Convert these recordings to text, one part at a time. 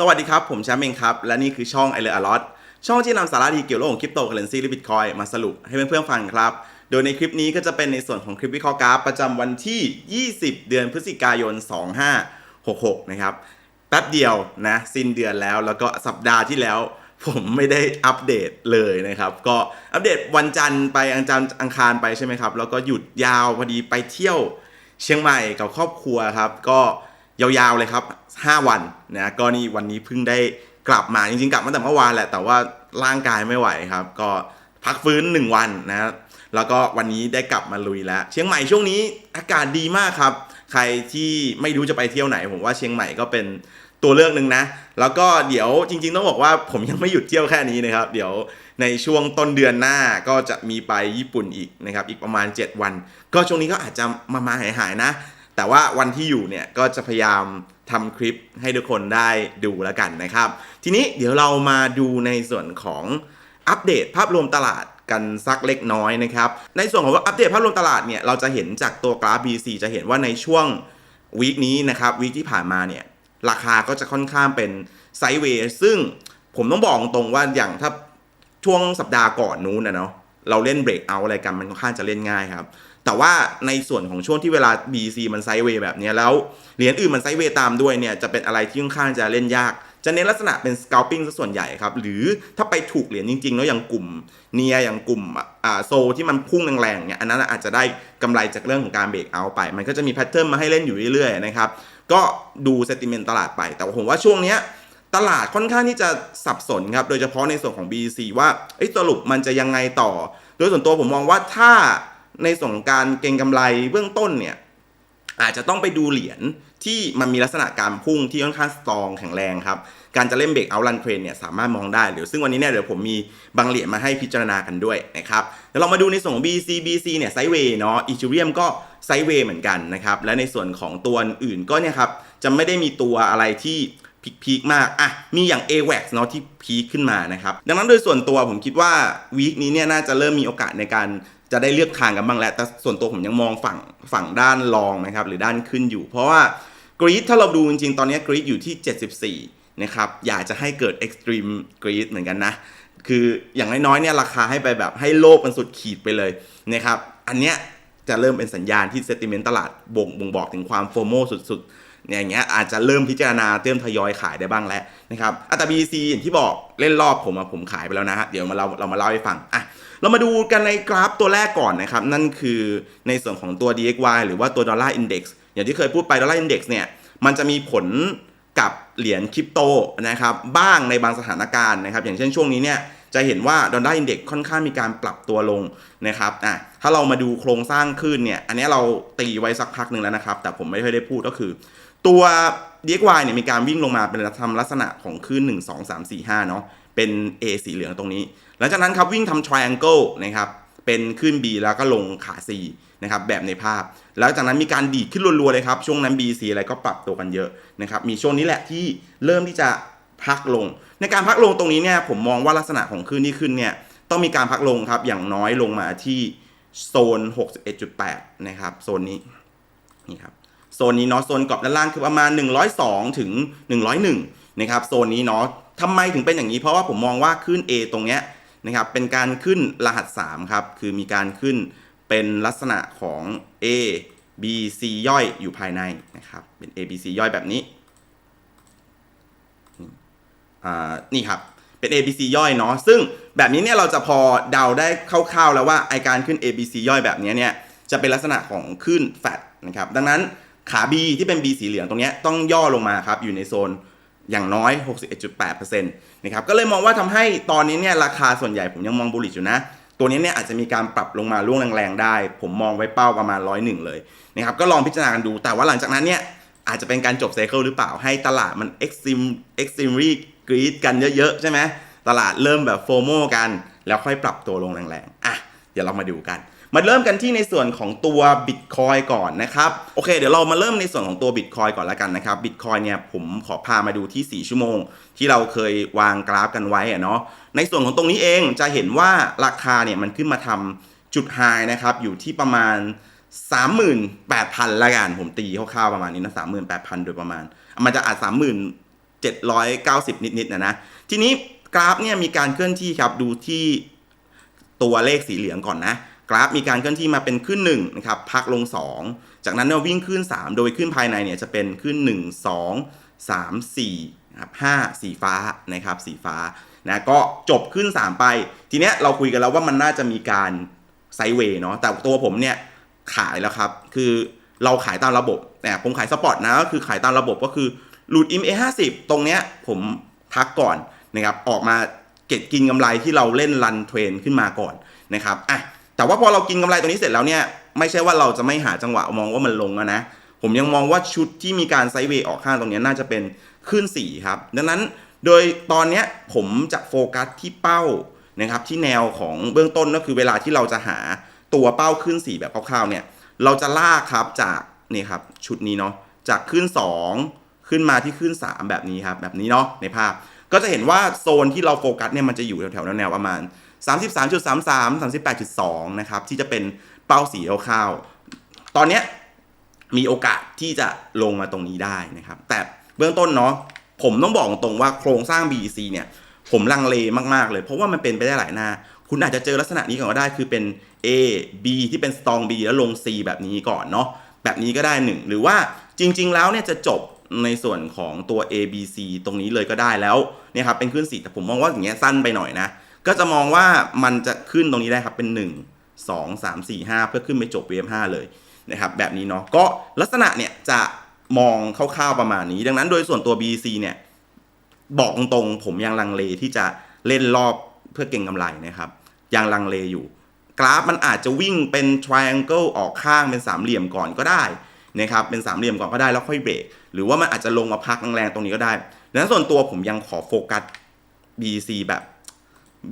สวัสดีครับ ผมแชมป์เองครับ และนี่คือช่องไอเลอร์อลอตช่องที่นำสาระดีเกี่ยวกับโลกของคริปโตเคอเรนซีหรือบิตคอยมาสรุปให้เพื่อนๆฟังครับ โดยในคลิปนี้ก็จะเป็นในส่วนของคลิปวิเคราะห์กราฟประจำวันที่ 20 เดือนพฤศจิกายน 2566 นะครับ แป๊บเดียวนะสิ้นเดือนแล้วแล้วก็สัปดาห์ที่แล้ว ผมไม่ได้อัปเดตเลยนะครับ ก็อัปเดตวันจันทร์ไปอังจันทร์อังคารไปใช่ไหมครับแล้วก็หยุดยาวพอดีไปเที่ยวเชียงใหม่กับครอบครัวครับก็ ยาวๆเลยครับ 5 วันนะก็นี่วันนี้เพิ่งได้กลับมาจริงๆ กลับมาแต่เมื่อวานแหละ แต่ว่าร่างกายไม่ไหวครับ ก็พักฟื้น 1 วันนะแล้วก็วันนี้ได้กลับมาลุยแล้ว เชียงใหม่ช่วงนี้อากาศดีมากครับ ใครที่ไม่รู้จะไปเที่ยวไหน ผมว่าเชียงใหม่ก็เป็นตัวเลือกหนึ่งนะ แล้วก็เดี๋ยวจริง ๆ ต้องบอกว่าผมยังไม่หยุดเที่ยวแค่นี้นะครับ เดี๋ยวในช่วงต้นเดือนหน้าก็จะมีไปญี่ปุ่นอีกนะครับ อีกประมาณ 7 วัน ก็ช่วงนี้ก็อาจจะมามาหายหายๆนะ แต่ว่าวันที่อยู่เนี่ยก็จะพยายามทำคลิปให้ทุกคนได้ดูแล้วกันนะครับ ทีนี้เดี๋ยวเรามาดูในส่วนของอัปเดตภาพรวมตลาดกันสักเล็กน้อยนะครับ ในส่วนของอัปเดตภาพรวมตลาดเนี่ยเราจะเห็นจากตัวกราฟ BC จะเห็นว่าในช่วงวีคนี้นะครับวีคที่ผ่านมาเนี่ยราคาก็จะค่อนข้างเป็นไซด์เวย์ซึ่งผมต้องบอกตรงว่าอย่างถ้าช่วงสัปดาห์ก่อนนู้นนะเนาะเราเล่นเบรกเอาอะไรกันมันค่อนข้างจะเล่นง่ายครับ แต่ว่าในส่วนของช่วงที่เวลา BC มันไซด์เวย์แบบนี้แล้วเหรียญอื่นมันไซด์เวย์ตามด้วยเนี่ยจะเป็นอะไรที่ค่อนข้างจะเล่นยาก จะเน้นลักษณะเป็น scalping ซะส่วนใหญ่ครับ หรือถ้าไปถูกเหรียญจริงๆแล้วอย่างกลุ่มเนียอย่างกลุ่มอ่าโซที่มันพุ่งแรงๆเนี่ยอันนั้นอาจจะได้กำไรจากเรื่องของการเบรกเอาไป มันก็จะมีแพทเทิร์นมาให้เล่นอยู่เรื่อยๆนะครับก็ดูเซติเมนต์ตลาดไป แต่ผมว่าช่วงเนี้ยตลาดค่อนข้างที่จะสับสนครับโดยเฉพาะในส่วนของ BC ว่าสรุปมันจะยังไงต่อ โดยส่วนตัวผมมองว่าถ้า ในส่วนของการเก็งกำไรเบื้องต้นเนี่ยอาจจะต้องไปดูเหรียญที่มันมีลักษณะการพุ่งที่ค่อนข้างสตรองแข็งแรงครับ การจะเล่นเบรกเอาลันเทรนเนี่ยสามารถมองได้หรือซึ่งวันนี้เนี่ยเดี๋ยวผมมีบางเหรียญมาให้พิจารณากันด้วยนะครับเดี๋ยวเรามาดูในส่วนของ BC BC เนี่ยไซเวย์เนาะอีทูเรียมก็ไซเวย์เหมือนกันนะครับและในส่วนของตัวอื่นก็เนี่ยครับจะไม่ได้มีตัวอะไรที่พีคมาก อะ มีอย่าง AWAX เนาะที่พีคขึ้นมานะครับ ดังนั้นโดยส่วนตัวผมคิดว่าวีคนี้เนี่ยน่าจะเริ่มมีโอกาสในการ จะได้เลือกทางกันบ้างแหล้วแต่ส่วนตัวผมยังมองฝั่งฝั่งด้านรองนะครับ หรือด้านขึ้นอยู่ เพราะว่ากรีดถ้าเราดูจริงๆ ตอนนี้กรีดอยู่ที่ 74 นะครับ อยากจะให้เกิดเอ็กซ์ตรีมกรีดเหมือนกันนะ คืออย่างน้อยๆเนี่ยราคาให้ไปแบบให้โลกมันสุดขีดไปเลยนะครับ อันเนี้ยจะเริ่มเป็นสัญญาณที่เซติเมนต์ตลาดบ่งบ่งบอกถึงความโฟโมสุดๆอย่างเงี้ยอาจจะเริ่มพิจารณาเติมทยอยขายได้บ้างแล้วนะครับอัตรา BC อย่างที่บอกเล่นรอบผมอะผมขายไปแล้วนะฮะเดี๋ยวมาเราเรามาเล่าให้ฟังอะ เรามาดูกันในกราฟตัวแรกก่อนนะครับ นั่นคือในส่วนของตัว DXY หรือว่าตัวดอลลาร์อินเด็กซ์อย่างที่เคยพูดไปดอลลาร์อินเด็กซ์เนี่ยมันจะมีผลกับเหรียญคริปโตนะครับบ้างในบางสถานการณ์นะครับ อย่างเช่นช่วงนี้เนี่ยจะเห็นว่าดอลลาร์อินเด็กซ์ค่อนข้างมีการปรับตัวลงนะครับอะถ้าเรามาดูโครงสร้างขึ้นเนี่ย อันนี้เราตีไว้สักพักหนึ่งแล้วนะครับ แต่ผมไม่ค่อยได้พูดก็คือ ตัว DXY เนี่ยมีการวิ่งลงมาเป็นทำลักษณะของคลื่น1 2 3 4 5 เนาะ เป็น A สีเหลืองตรงนี้ หลังจากนั้นครับวิ่งทำ triangle นะครับเป็นขึ้น B แล้วก็ลงขา C นะครับแบบในภาพ แล้วจากนั้นมีการดีดขึ้นรัวๆเลยครับช่วงนั้น B C อะไรก็ปรับตัวกันเยอะนะครับมีช่วงนี้แหละที่เริ่มที่จะพักลง ในการพักลงตรงนี้เนี่ยผมมองว่าลักษณะของขึ้นที่ขึ้นเนี่ยต้องมีการพักลงครับอย่างน้อยลงมาที่โซน 61.8 นะครับโซนนี้นี่ครับโซนนี้เนาะโซนกรอบด้านล่างคือประมาณ 102 ถึง 101 นะครับโซนนี้เนาะ ทำไมถึงเป็นอย่างนี้ เพราะว่าผมมองว่าขึ้น A ตรงเนี้ยนะครับเป็นการขึ้นรหัส3ครับคือมีการขึ้นเป็นลักษณะของ A B C ย่อยอยู่ภายในนะครับเป็น A B C ย่อยแบบนี้นี่อ่านี่ครับเป็น A B C ย่อยเนาะซึ่งแบบนี้เนี่ยเราจะพอเดาได้คร่าวๆแล้วว่าไอการขึ้น A B C ย่อยแบบนี้เนี่ยจะเป็นลักษณะของขึ้นแฟตนะครับดังนั้นขา B ที่เป็น B สีเหลืองตรงเนี้ยต้องย่อลงมาครับอยู่ในโซน อย่างน้อย 61.8%นะครับ ก็เลยมองว่าทำให้ตอนนี้เนี่ยราคาส่วนใหญ่ผมยังมองบูลลิชอยู่นะ ตัวนี้เนี่ยอาจจะมีการปรับลงมาล่วงแรงๆได้ ผมมองไว้เป้าประมาณ101เลยนะครับ ก็ลองพิจารณากันดู แต่ว่าหลังจากนั้นเนี่ยอาจจะเป็นการจบไซเคิลหรือเปล่า ให้ตลาดมัน extreme extremely greed กันเยอะๆ ใช่ไหม ตลาดเริ่มแบบโฟโมกัน แล้วค่อยปรับตัวลงแรงๆ อะ เดี๋ยวเรามาดูกัน มาเริ่มกันที่ในส่วนของตัว Bitcoin ก่อนนะครับ โอเค เดี๋ยวเรามาเริ่มในส่วนของตัว Bitcoin ก่อนแล้วกันนะครับ Bitcoin เนี่ยผมขอพามาดูที่ 4 ชั่วโมง ที่เราเคยวางกราฟกันไว้อะเนาะในส่วนของตรงนี้เองจะเห็นว่าราคาเนี่ยมันขึ้นมาทำจุดไฮนะครับอยู่ที่ประมาณ 38,000ละกันผมตีคร่าวๆประมาณนี้นะ38,000 โดยประมาณ มันจะอาจ 3790 นิดๆนะนะทีนี้กราฟเนี่ยมีการเคลื่อนที่ครับดูที่ตัวเลขสีเหลืองก่อนนะ กราฟมีการเคลื่อนที่มาเป็นขึ้น1นะครับพักลง 2 จากนั้นเนี่ยวิ่งขึ้น 3 โดยขึ้นภายในเนี่ยจะเป็นขึ้น 1 2 3 4นะครับ5สีฟ้านะครับสีฟ้านะก็จบขึ้น 3 ไป ทีเนี้ยเราคุยกันแล้วว่ามันน่าจะมีการไซเวย์เนาะแต่ตัวผมเนี่ยขายแล้วครับ คือเราขายตามระบบแต่ผมขายสปอร์ตนะก็คือขายตามระบบก็คือหลุดอิม A50 ตรงเนี้ยผมพักก่อนนะครับออกมาเก็บกินกำไรที่เราเล่นรันเทรนขึ้นมาก่อนนะครับอะ แต่ว่าพอเรากินกำไรตรงนี้เสร็จแล้วเนี่ยไม่ใช่ว่าเราจะไม่หาจังหวะมองว่ามันลงนะ ผมยังมองว่าชุดที่มีการไซด์เวย์ออกข้างตรงนี้น่าจะเป็นขึ้น 4 ครับ ดังนั้นโดยตอนนี้ผมจะโฟกัสที่เป้านะครับที่แนวของเบื้องต้นก็คือเวลาที่เราจะหาตัวเป้าขึ้น 4 แบบคร่าวๆเนี่ยเราจะลากครับจากนี่ครับชุดนี้เนาะจากขึ้น 2 ขึ้นมาที่ขึ้น 3 แบบนี้ครับแบบนี้เนาะในภาพก็จะเห็นว่าโซนที่เราโฟกัสเนี่ยมันจะอยู่แถวๆแนวๆประมาณ 33.33 38.2 นะครับ ที่จะเป็นเป้าสีคร่าวๆตอนเนี้ยมีโอกาสที่จะลงมาตรงนี้ได้นะครับ แต่เบื้องต้นเนาะผมต้องบอกตรงว่าโครงสร้าง BEC เนี่ยผมลังเลมากๆเลย เพราะว่ามันเป็นไปได้หลายหน้า คุณอาจจะเจอลักษณะนี้ก่อนก็ได้คือเป็น A B ที่เป็น strong B แล้วลง C แบบนี้ก่อนเนาะแบบนี้ก็ได้หนึ่งหรือว่าจริง ๆ แล้วเนี่ยจะจบในส่วนของตัว A B C ตรงนี้เลยก็ได้แล้วเนี่ยครับเป็นขึ้น4แต่ผมมองว่าอย่างเงี้ยสั้นไปหน่อยนะ ก็จะมองว่ามันจะขึ้นตรงนี้ได้ครับเป็น 1 2 3 4 5 เพื่อขึ้นไปจบ Wave 5เลยนะครับแบบนี้เนาะก็ลักษณะเนี่ยจะมองคร่าวๆประมาณนี้ ดังนั้นโดยส่วนตัว BC เนี่ยบอกตรงๆผมยังลังเลที่จะเล่นรอบเพื่อเก่งกำไรนะครับยังลังเลอยู่ กราฟมันอาจจะวิ่งเป็น triangle ออกข้างเป็นสามเหลี่ยมก่อนก็ได้นะครับเป็นสามเหลี่ยมก่อนก็ได้แล้วค่อยเบรกหรือว่ามันอาจจะลงมาพักแรงๆตรงนี้ก็ได้ดังนั้นส่วนตัวผมยังขอโฟกัส BC แบบ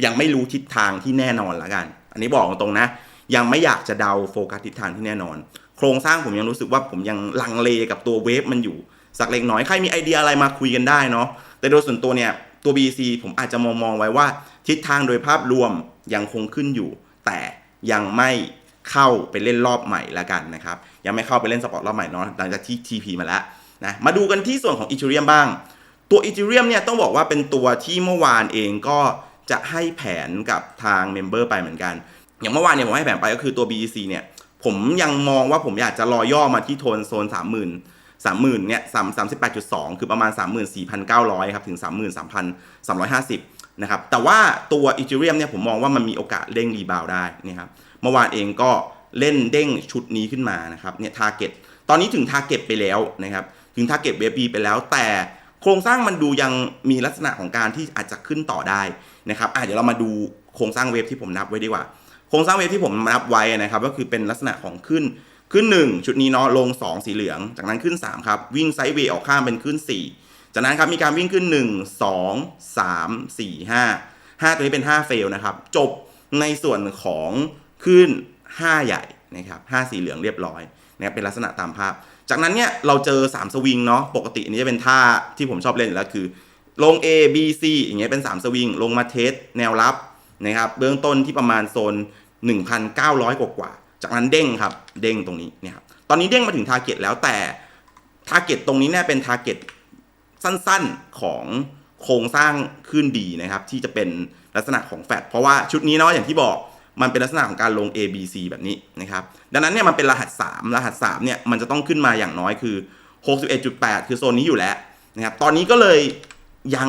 ยังไม่รู้ทิศทางที่แน่นอนละกัน อันนี้บอกตรงๆนะ ยังไม่อยากจะเดาโฟกัสทิศทางที่แน่นอน โครงสร้างผมยังรู้สึกว่าผมยังลังเลกับตัวเวฟมันอยู่ สักเล็กน้อย ใครมีไอเดียอะไรมาคุยกันได้เนาะ แต่โดยส่วนตัวเนี่ยตัว BC ผมอาจจะมองมองไว้ว่า ทิศทางโดยภาพรวมยังคงขึ้นอยู่ แต่ยังไม่เข้าไปเล่นรอบใหม่ละกันนะครับ ยังไม่เข้าไปเล่นสปอร์ตรอบใหม่เนาะหลังจากที่ TP มาแล้วนะมาดูกันที่ส่วนของอีเทเรียมบ้าง ตัวอีเทเรียมเนี่ยต้องบอกว่าเป็นตัวที่เมื่อวานเองก็ จะให้แผนกับทางเมมเบอร์ไปเหมือนกัน อย่างเมื่อวานเนี่ยผมให้แผนไปก็คือตัว BEC เนี่ย ผมยังมองว่าผมอยากจะรอย่อมาที่โทนโซน 30,000 30,000เนี่ย3 38.2คือประมาณ 34,900 ครับถึง 33,350 นะครับ แต่ว่าตัวอีเทเรียมเนี่ยผมมองว่ามันมีโอกาสเด้งรีบาวได้นี่ครับ เมื่อวานเองก็เล่นเด้งชุดนี้ขึ้นมานะครับเนี่ยทาร์เก็ตตอนนี้ถึงทาร์เก็ตไปแล้วนะครับถึงทาร์เก็ตเวบีไปแล้วแต่โครงสร้างมันดูยังมีลักษณะของการที่อาจจะขึ้นต่อได้ นะครับอะเดี๋ยวเรามาดูโครงสร้างเวฟที่ผมนับไว้ดีกว่า โครงสร้างเวฟที่ผมนับไว้นะครับ ก็คือเป็นลักษณะของขึ้นขึ้น 1 ชุดนี้เนาะลง 2 สีเหลือง จากนั้นขึ้น 3 ครับ วิ่งไซด์เวย์ออกข้างเป็นขึ้น 4 จากนั้นครับมีการวิ่งขึ้น 1 2 3 4 5 5 ตัวนี้เป็น 5 เฟลนะครับ จบในส่วนของขึ้น 5 ใหญ่นะครับ5สีเหลืองเรียบร้อยนะครับเป็นลักษณะตามภาพ จากนั้นเนี่ยเราเจอ 3 สวิงเนาะปกติอันนี้จะเป็นท่าที่ผมชอบเล่นอยู่แล้วคือ ลง A B C อย่างเงี้ยเป็น 3 สวิง ลงมาเทสแนวรับนะครับ เบื้องต้นที่ประมาณโซน 1,900 กว่ากว่า จากนั้นเด้งครับ เด้งตรงนี้เนี่ยครับตอนนี้เด้งมาถึงทาร์เก็ตแล้วแต่ทาร์เก็ตตรงนี้เนี่ยเป็นทาร์เก็ตสั้นๆของโครงสร้างขึ้นดีนะครับ ที่จะเป็นลักษณะของแฟดเพราะว่าชุดนี้เนาะอย่างที่บอกมันเป็นลักษณะของการลง A B C แบบนี้นะครับ ดังนั้นเนี่ยมันเป็นรหัส 3 รหัส3เนี่ยมันจะต้องขึ้นมาอย่างน้อยคือ 61.8 คือโซนนี้อยู่แล้วนะครับตอนนี้ก็เลย ยัง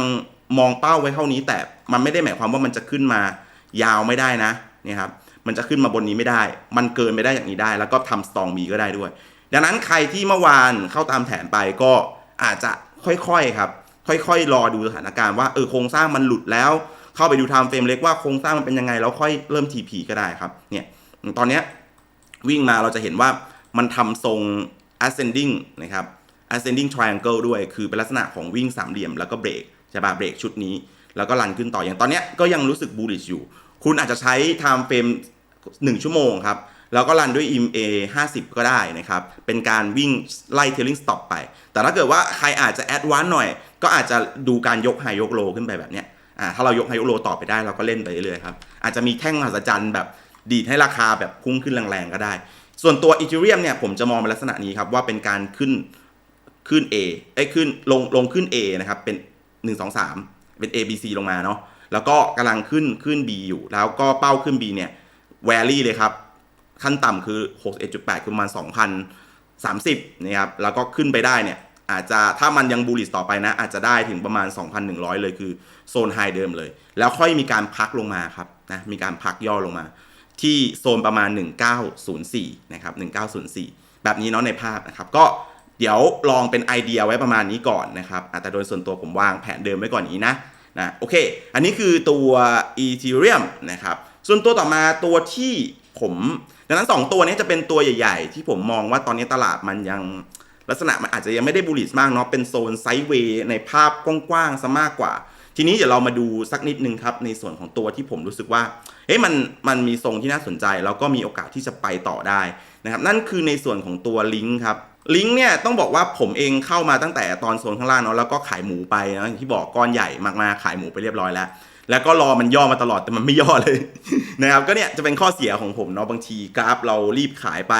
มองเป้าไว้เท่านี้ แต่มันไม่ได้หมายความว่ามันจะขึ้นมายาวไม่ได้นะนี่ครับมันจะขึ้นมาบนนี้ไม่ได้ มันเกินไปได้อย่างนี้ได้ แล้วก็ทำสตองมีก็ได้ด้วย ดังนั้นใครที่เมื่อวานเข้าตามแผนไปก็อาจจะค่อยๆครับ ค่อยๆ รอดูสถานการณ์ว่าเออโครงสร้างมันหลุดแล้ว เข้าไปดูไทม์เฟรมเล็กว่าโครงสร้างมันเป็นยังไงแล้วค่อยเริ่ม TP ก็ได้ครับ เนี่ย ตอนเนี้ยวิ่งมาเราจะเห็นว่ามันทำทรง ascending นะครับ ascending triangle ด้วย คือเป็นลักษณะของวิ่งสามเหลี่ยมแล้วก็เบรกใช่ป่ะเบรกชุดนี้ แล้วก็รันขึ้นต่ออย่างตอนเนี้ยก็ยังรู้สึก bullish อยู่ คุณอาจจะใช้ time frame 1 ชั่วโมงครับ แล้วก็รันด้วย EMA 50 ก็ได้นะครับ เป็นการวิ่งไล่ trailing stop ไป แต่ถ้าเกิดว่าใครอาจจะ advance หน่อย ก็อาจจะดูการยก high ยก low ขึ้นไปแบบเนี้ยอ่าถ้าเรายก high ยก low ต่อไปได้เราก็เล่นไปเรื่อยๆครับอาจจะมีแท่งมหัศจรรย์แบบดีดให้ราคาแบบพุ่งขึ้นแรงๆก็ได้ ส่วนตัว Ethereum เนี่ยผมจะมองเป็นลักษณะนี้ครับว่าเป็นการขึ้น ขึ้น A ไอ้ยขึ้นลงลงขึ้น A นะครับ เป็นหนึ่งสองสามเป็น A B C ลงมาเนาะแล้วก็กำลังขึ้นขึ้น B อยู่ แล้วก็เป้าขึ้น B เนี่ยแวรี่เลยครับ ขั้นต่ำคือ 61.8 คือประมาณ 2,030นะครับแล้วก็ขึ้นไปได้เนี่ยอาจจะถ้ามันยังบูลลิสต่อไปนะ อาจจะได้ถึงประมาณ 2,100 เลยคือโซนไฮเดิมเลย แล้วค่อยมีการพักลงมาครับนะมีการพักย่อลงมา ที่โซนประมาณ 1904นะครับ1904 แบบนี้เนาะในภาพนะครับก็ เดี๋ยวลองเป็นไอเดียไว้ประมาณนี้ก่อนนะครับอะแต่โดยส่วนตัวผมวางแผนเดิมไว้ก่อนนี้นะนะโอเค อันนี้คือตัว Ethereum นะครับ ส่วนตัวต่อมาตัวที่ผมดังนั้น 2 ตัวนี้จะเป็นตัวใหญ่ ๆ ที่ผมมองว่าตอนนี้ตลาดมันยังลักษณะมันอาจจะยังไม่ได้บูลลิสมากเนาะเป็นโซนไซด์เวย์ในภาพกว้างๆซะมากกว่า ทีนี้เดี๋ยวเรามาดูสักนิดนึงครับ ในส่วนของตัวที่ผมรู้สึกว่าเฮ้ยมันมันมีทรงที่น่าสนใจ แล้วก็มีโอกาสที่จะไปต่อได้นะครับนั่นคือในส่วนของตัวลิงก์ครับ ลิงก์เนี่ยต้องบอกว่าผมเองเข้ามาตั้งแต่ตอนโซนข้างล่างเนาะแล้วก็ขายหมูไปนะอย่างที่บอกก้อนใหญ่มากๆขายหมูไปเรียบร้อยแล้ว แล้วก็รอมันย่อมาตลอดแต่มันไม่ย่อเลยนะครับก็เนี่ยจะเป็นข้อเสียของผมเนาะบางทีกราฟเรารีบขายไป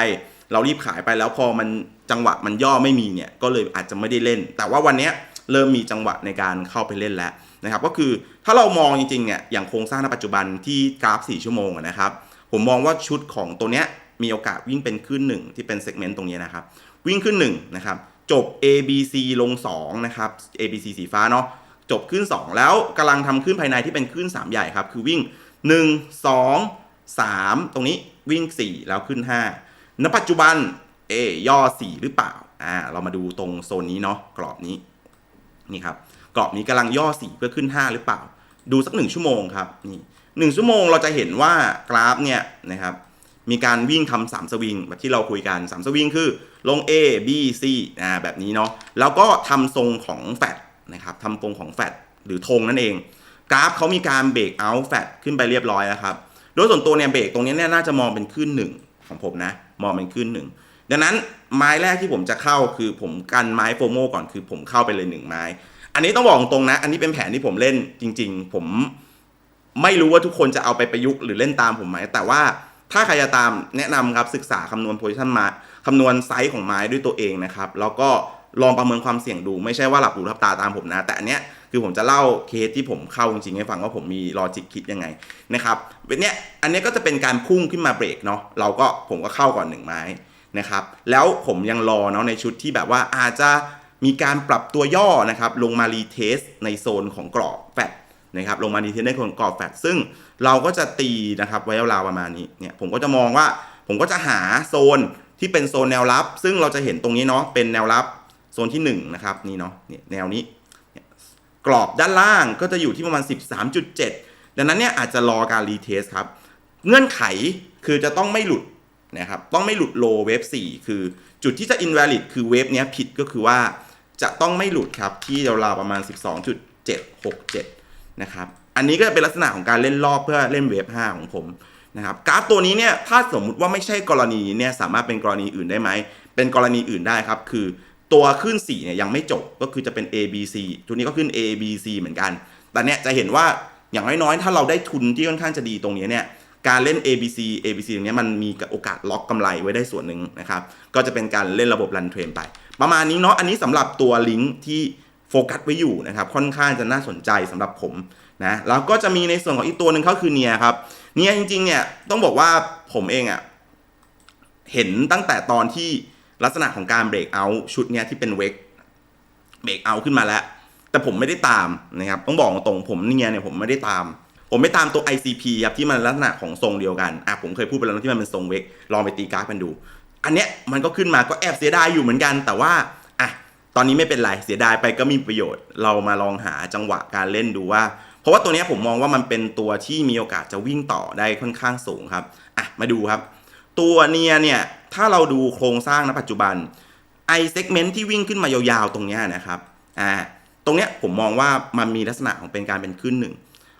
เรารีบขายไปแล้วพอมันจังหวะมันย่อไม่มีเนี่ยก็เลยอาจจะไม่ได้เล่น แต่ว่าวันนี้เริ่มมีจังหวะในการเข้าไปเล่นแล้วนะครับก็คือถ้าเรามองจริงๆเนี่ยอย่างโครงสร้างณปัจจุบันที่กราฟ 4 ชั่วโมงนะครับผมมองว่าชุดของตัวเนี้ยมีโอกาสวิ่งเป็นขึ้นหนึ่งที่เป็นเซกเมนต์ตรงนี้นะครับ วิ่งขึ้น1นะครับจบ A B C ลง2นะครับ A B C สีฟ้าเนาะจบขึ้น 2 แล้วกำลังทำขึ้นภายในที่เป็นขึ้น 3 ใหญ่ครับคือวิ่ง 1 2 3 ตรงนี้วิ่ง 4 แล้วขึ้น 5 ณ ปัจจุบันเอย่อ 4 หรือเปล่าอ่าเรามาดูตรงโซนนี้เนาะกรอบนี้นี่ครับกรอบนี้กำลังย่อ 4 เพื่อขึ้น 5 หรือเปล่า ดูสัก 1 ชั่วโมงครับนี่1ชั่วโมงเราจะเห็นว่ากราฟเนี่ยนะครับ มีการวิ่งทำสามสวิงแบบที่เราคุยกันสามสวิงคือลง A B C อ่าแบบนี้เนาะแล้วก็ทำทรงของแฟดนะครับทำทรงของแฟดหรือธงนั่นเอง กราฟเขามีการเบรกเอาท์แฟดขึ้นไปเรียบร้อยแล้วครับโดยส่วนตัวเนี่ยเบรกตรงนี้เนี่ยน่าจะมองเป็นขึ้นหนึ่งของผมนะ มองเป็นขึ้นหนึ่งดังนั้นไม้แรกที่ผมจะเข้าคือผมกันไม้โฟโมก่อนคือผมเข้าไปเลยหนึ่งไม้ อันนี้ต้องบอกตรงนะ อันนี้เป็นแผนที่ผมเล่นจริง ๆ ผมไม่รู้ว่าทุกคนจะเอาไปประยุกต์หรือเล่นตามผมไหมแต่ว่า ถ้าใครจะตามแนะนำครับศึกษาคำนวณโพซิชันมาคำนวณไซส์ของไม้ด้วยตัวเองนะครับ แล้วก็ลองประเมินความเสี่ยงดูไม่ใช่ว่าหลับหูหลับตาตามผมนะ แต่อันเนี้ยคือผมจะเล่าเคสที่ผมเข้าจริงๆให้ฟังว่าผมมีลอจิกคิดยังไงนะครับเนี้ยอันเนี้ยก็จะเป็นการพุ่งขึ้นมาเบรกเนาะเราก็ผมก็เข้าก่อนหนึ่งไม้นะครับแล้วผมยังรอเนาะในชุดที่แบบว่าอาจจะมีการปรับตัวย่อนะครับลงมารีเทสในโซนของกรอบแฟด นะครับลงมาดีเทนได้คนกรอบแฟดซึ่งเราก็จะตีนะครับไว้ราวประมาณนี้เนี่ยผมก็จะมองว่าผมก็จะหาโซนที่เป็นโซนแนวรับ ซึ่งเราจะเห็นตรงนี้เนาะเป็นแนวรับโซนที่1นะครับนี่เนาะเนี่ยแนวนี้กรอบด้านล่างก็จะอยู่ที่ประมาณ 13.7 ดังนั้นเนี่ยอาจจะรอการรีเทสครับเงื่อนไขคือจะต้องไม่หลุดนะครับต้องไม่หลุดโลเวฟ4คือจุดที่จะ invalid คือเวฟเนี้ยผิดก็คือว่าจะต้องไม่หลุดครับที่เราวๆประมาณ 12.767 นะครับ อันนี้ก็จะเป็นลักษณะของการเล่นรอบเพื่อเล่นเวฟ5ของผมนะครับกราฟตัวนี้เนี่ยถ้าสมมุติว่าไม่ใช่กรณีเนี่ยสามารถเป็นกรณีอื่นได้ไหม เป็นกรณีอื่นได้ครับ คือตัวขึ้น4เนี่ยยังไม่จบก็คือจะเป็น A B C ตัวนี้ก็ขึ้น A B C เหมือนกัน แต่เนี่ยจะเห็นว่าอย่างน้อยๆ ถ้าเราได้ทุนที่ค่อนข้างจะดีตรงนี้เนี่ยการเล่น ABC ABC ตรงนี้มันมีโอกาสล็อกกำไรไว้ได้ส่วนหนึ่งนะครับ ก็จะเป็นการเล่นระบบรันเทรนไป ประมาณนี้เนาะอันนี้สำหรับตัวลิงก์ที่ โฟกัสไว้อยู่นะครับค่อนข้างจะน่าสนใจสำหรับผมนะแล้วก็จะมีในส่วนของอีกตัวหนึ่งเขาคือเนียครับเนียจริงๆเนี่ยต้องบอกว่าผมเองอะ่ะเห็นตั้งแต่ตอนที่ลักษณะของการเบรกเอาชุดเนี้ยที่เป็นเวกเบรกเอาขึ้นมาแล้ว แต่ผมไม่ได้ตามนะครับต้องบอกตรงผมเนียเนี่ยผมไม่ได้ตาม ผมไม่ตามตัว ICP ครับที่มันลักษณะของทรงเดียวกันอะผมเคยพูดไปแล้วที่มันเป็นทรงเวกลองไปตีกราฟกันดู อันเนี้ยมันก็ขึ้นมาก็แอบเสียดายอยู่เหมือนกัน แต่ว่า ตอนนี้ไม่เป็นไรเสียดายไปก็มีประโยชน์ เรามาลองหาจังหวะการเล่นดูว่า เพราะว่าตัวนี้ผมมองว่ามันเป็นตัวที่มีโอกาสจะวิ่งต่อได้ค่อนข้างสูงครับอะมาดูครับ ตัวเนียเนี่ยถ้าเราดูโครงสร้างณปัจจุบันไอเซกเมนต์ที่วิ่งขึ้นมายาวๆตรงนี้นะครับอ่าตรงเนี้ยผมมองว่ามันมีลักษณะของเป็นการเป็นขึ้นหนึ่ง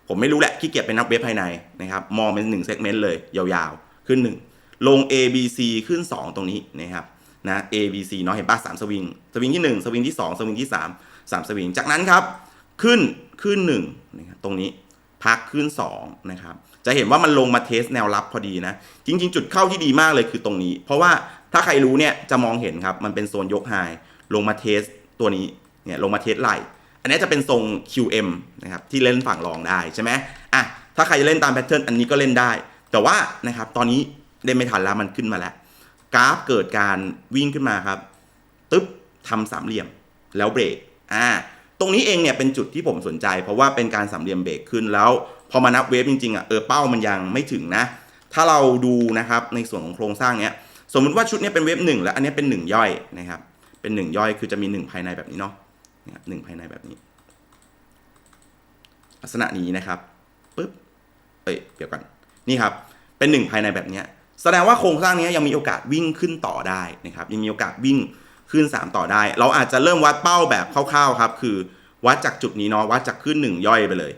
ผมไม่รู้แหละขี้เกียจเป็นนักเว็บภายในนะครับมองเป็น1เซกเมนต์เลยยาวๆขึ้น 1 ลง A B C ขึ้น 2 ตรงนี้นะครับ นะ A B C เนาะเห็นปะสามสวิงสวิงที่ 1 สวิงที่ 2 สวิงที่ 3 3 สวิง จากนั้นครับ ขึ้นขึ้น1นะครับตรงนี้พักขึ้น2นะครับจะเห็นว่ามันลงมาเทสแนวรับพอดีนะ จริง ๆ จุดเข้าที่ดีมากเลยคือตรงนี้ เพราะว่าถ้าใครรู้เนี่ยจะมองเห็นครับ มันเป็นโซนยกไฮลงมาเทสตัวนี้เนี่ยลงมาเทสไหลอันนี้จะเป็นทรง QM นะครับที่เล่นฝั่งรองได้ใช่ไหมอะถ้าใครจะเล่นตามแพทเทิร์นอันนี้ก็เล่นได้ แต่ว่านะครับตอนนี้เล่นไม่ทันแล้วมันขึ้นมาแล้ว กราฟเกิดการวิ่งขึ้นมาครับ ตึ๊บทำสามเหลี่ยมแล้วเบรกอ่าตรงนี้เองเนี่ยเป็นจุดที่ผมสนใจ เพราะว่าเป็นการสามเหลี่ยมเบรกขึ้นแล้ว พอมานับเวฟจริงๆอะเออเป้ามันยังไม่ถึงนะ ถ้าเราดูนะครับในส่วนของโครงสร้างเนี้ยสมมุติว่าชุดเนี้ยเป็นเวฟหนึ่งแล้วอันเนี้ยเป็นหนึ่งย่อยนะครับเป็นหนึ่งย่อยคือจะมีหนึ่งภายในแบบนี้เนาะนะครับหนึ่งภายในแบบนี้ ลักษณะนี้นะครับปึ๊บเอ้ยเดี๋ยวกันนี่ครับเป็นหนึ่งภายในแบบเนี้ย แสดงว่าโครงสร้างนี้ยยังมีโอกาสวิ่งขึ้นต่อได้นะครับยังมีโอกาสวิ่งขึ้น 3 ต่อได้ เราอาจจะเริ่มวัดเป้าแบบคร่าวๆครับ คือวัดจากจุดนี้เนาะวัดจากขึ้น 1 ย่อยไปเลย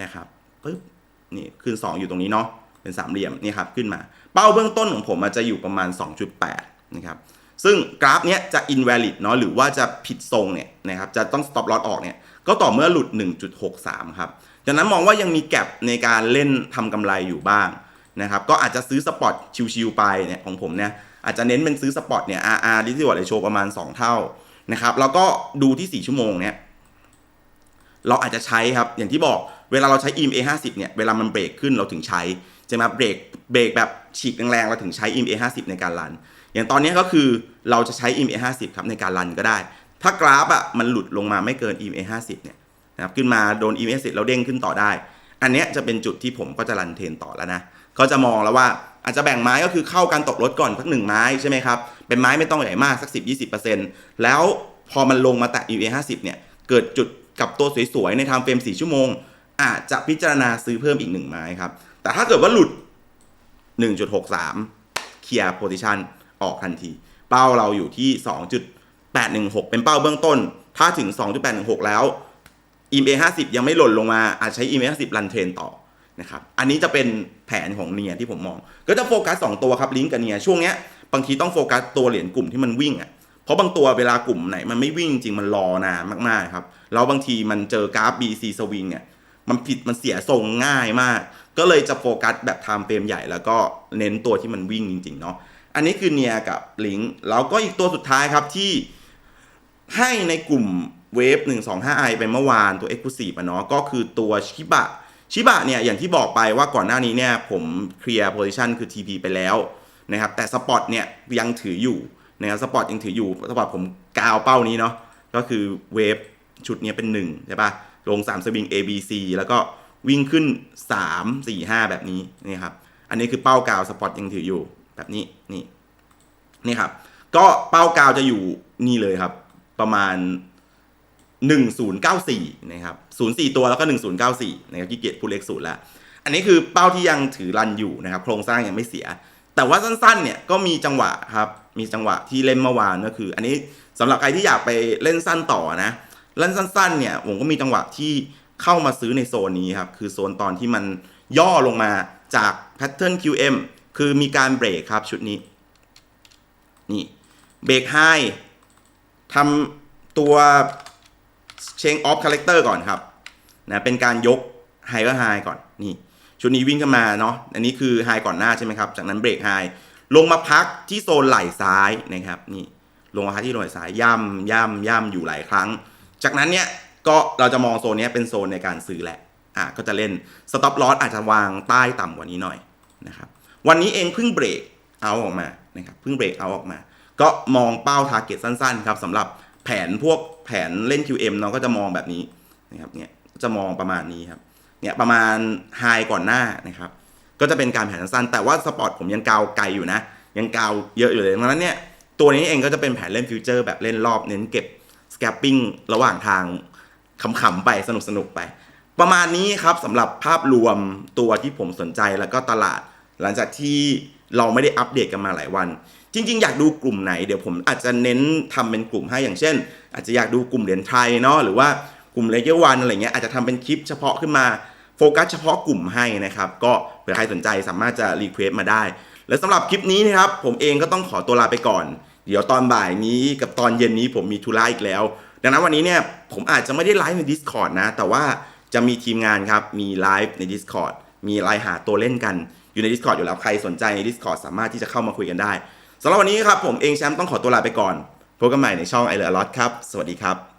นะครับปึ๊บนี่ขึ้น 2 อยู่ตรงนี้เนาะเป็นสามเหลี่ยมนี่ครับขึ้นมา เป้าเบื้องต้นของผมอาจจะอยู่ประมาณ 2.8นะครับซึ่งกราฟเนี้ยจะ invalid เนาะหรือว่าจะผิดทรงเนี่ยนะครับจะต้อง stop loss ออกเนี่ยก็ต่อเมื่อหลุด 1.63 ครับดังนั้นมองว่ายังมีแกลบในการเล่นทำกำไรอยู่บ้าง นะครับ ก็อาจจะซื้อสปอตชิวๆไปเนี่ยของผมเนี่ยอาจจะเน้นเป็นซื้อสปอตเนี่ย RR ดิจิทัลเลโชประมาณ 2 เท่านะครับแล้วก็ดูที่ 4 ชั่วโมงเนี่ยเราอาจจะใช้ครับ อย่างที่บอกเวลาเราใช้ EMA 50เนี่ยเวลามันเบรกขึ้นเราถึงใช้ใช่ไหมเบรกเบรกแบบฉีกแรงๆเราถึงใช้ EMA 50ในการรัน อย่างตอนนี้ก็คือเราจะใช้ EMA 50ครับในการรันก็ได้ ถ้ากราฟอะมันหลุดลงมาไม่เกิน EMA 50เนี่ยนะครับขึ้นมาโดน EMA 50แล้วเด้งขึ้นต่อได้ อันเนี้ยจะเป็นจุดที่ผมก็จะรันเทรนต่อแล้วนะ ก็จะมองแล้วว่าอาจจะแบ่งไม้ก็คือเข้าการตกรถก่อนสักหนึ่งไม้ใช่ไหมครับ เป็นไม้ไม่ต้องใหญ่มากสัก 10-20%แล้วพอมันลงมาแตะ EMA 50เนี่ย เกิดจุดกับตัวสวยๆ ในไทม์เฟรม 4 ชั่วโมง อาจจะพิจารณาซื้อเพิ่มอีกหนึ่งไม้ครับ แต่ถ้าเกิดว่าหลุด 1.63 เคลียร์โพซิชันออกทันที เป้าเราอยู่ที่ 2.816 เป็นเป้าเบื้องต้น ถ้าถึง 2.816 แล้ว EMA 50 ยังไม่หล่นลงมาอาจใช้ EMA 50 รันเทรนต่อ นะครับอันนี้จะเป็นแผนของเนียที่ผมมอง ก็จะโฟกัส2ตัวครับลิงก์กับเนียช่วงเนี้ยบางทีต้องโฟกัสตัวเหรียญกลุ่มที่มันวิ่งอะเพราะบางตัวเวลากลุ่มไหนมันไม่วิ่งจริงมันรอนานมากๆครับแล้วบางทีมันเจอกราฟ BC สวิงเนี่ยมันผิดมันเสียทรงง่ายมาก ก็เลยจะโฟกัสแบบไทม์เฟรมใหญ่แล้วก็เน้นตัวที่มันวิ่งจริงๆเนาะอันนี้คือเนียกับลิงก์แล้วก็อีกตัวสุดท้ายครับที่ให้ในกลุ่มเวฟ125 i ไปเมื่อวานตัว Exclusive อะเนาะก็คือตัวชิบะ ชิบะเนี่ยอย่างที่บอกไปว่าก่อนหน้านี้เนี่ยผมเคลียร์โพซิชันคือ TP ไปแล้วนะครับแต่สปอตเนี่ยยังถืออยู่นะครับสปอตยังถืออยู่สปอตผมกาวเป้านี้เนาะก็คือเวฟชุดนี้เป็น1ใช่ปะลง 3 สวิง A B C แล้วก็วิ่งขึ้น 3 4 5 แบบนี้นี่ครับอันนี้คือเป้ากาวสปอตยังถืออยู่แบบนี้นี่นี่ครับก็เป้ากาวจะอยู่นี่เลยครับ ประมาณ 1094นะครับ04 ตัวแล้วก็ 1094นะครับขี้เกียจพูดเลขศูนย์แล้ว อันนี้คือเป้าที่ยังถือรันอยู่นะครับ โครงสร้างยังไม่เสีย แต่ว่าสั้นๆเนี่ยก็มีจังหวะครับ มีจังหวะที่เล่นเมื่อวานก็คือ อันนี้สำหรับใครที่อยากไปเล่นสั้นต่อนะเล่นสั้นๆเนี่ยผมก็มีจังหวะที่เข้ามาซื้อในโซนนี้ครับ คือโซนตอนที่มันย่อลงมาจากแพทเทิร์น QM คือมีการเบรกครับชุดนี้ นี่เบรกไฮทำตัว change of character ก่อนครับนะเป็นการยก high ก็ high ก่อนนี่ชุดนี้วิ่งขึ้นมาเนาะอันนี้คือ high ก่อนหน้าใช่ไหมครับ จากนั้นเบรก high ลงมาพักที่โซนไหล่ซ้ายนะครับนี่ลงมาพักที่ไหล่ซ้ายย่ำย่ำย่ำอยู่หลายครั้ง จากนั้นเนี่ยก็เราจะมองโซนนี้เป็นโซนในการซื้อแหละอะก็จะเล่น stop loss อาจจะวางใต้ต่ำกว่านี้หน่อยนะครับวันนี้เองเพิ่งเบรกเอาออกมานะครับเพิ่งเบรกเอาออกมา ก็มองเป้า target สั้นๆครับสำหรับแผนพวก แผนเล่น QM เนาะก็จะมองแบบนี้นะครับเนี่ยจะมองประมาณนี้ครับเนี่ยประมาณไฮก่อนหน้านะครับ ก็จะเป็นการแผนสั้น แต่ว่าสปอร์ตผมยังกาวไกลอยู่นะ ยังกาวเยอะอยู่เลยดังนั้นเนี่ยตัวนี้เองก็จะเป็นแผนเล่นฟิวเจอร์แบบเล่นรอบเน้นเก็บสแคปปิ้งระหว่างทางขำๆไปสนุกๆไป ประมาณนี้ครับสำหรับภาพรวมตัวที่ผมสนใจแล้วก็ตลาด หลังจากที่ เราไม่ได้อัปเดตกันมาหลายวัน จริง ๆ อยากดูกลุ่มไหนเดี๋ยวผมอาจจะเน้นทำเป็นกลุ่มให้อย่างเช่น อาจจะอยากดูกลุ่มเหรียญไทยเนาะหรือว่ากลุ่มเลเยอร์วันอะไรเงี้ยอาจจะทำเป็นคลิปเฉพาะขึ้นมาโฟกัสเฉพาะกลุ่มให้นะครับ ก็เผื่อใครสนใจสามารถจะรีเควสมาได้ และสำหรับคลิปนี้นะครับ ผมเองก็ต้องขอตัวลาไปก่อน เดี๋ยวตอนบ่ายนี้กับตอนเย็นนี้ผมมีธุระอีกแล้ว ดังนั้นวันนี้เนี่ยผมอาจจะไม่ได้ไลฟ์ใน Discord นะ แต่ว่าจะมีทีมงานครับ มีไลฟ์ใน Discord มีไลฟ์หาตัวเล่นกัน อยู่ใน Discord อยู่แล้วใครสนใจใน Discord สามารถที่จะเข้ามาคุยกันได้สำหรับวันนี้ครับผมเองแชมป์ต้องขอตัวลาไปก่อนพบกันใหม่ในช่องไอเลอร์ลอตครับ สวัสดีครับ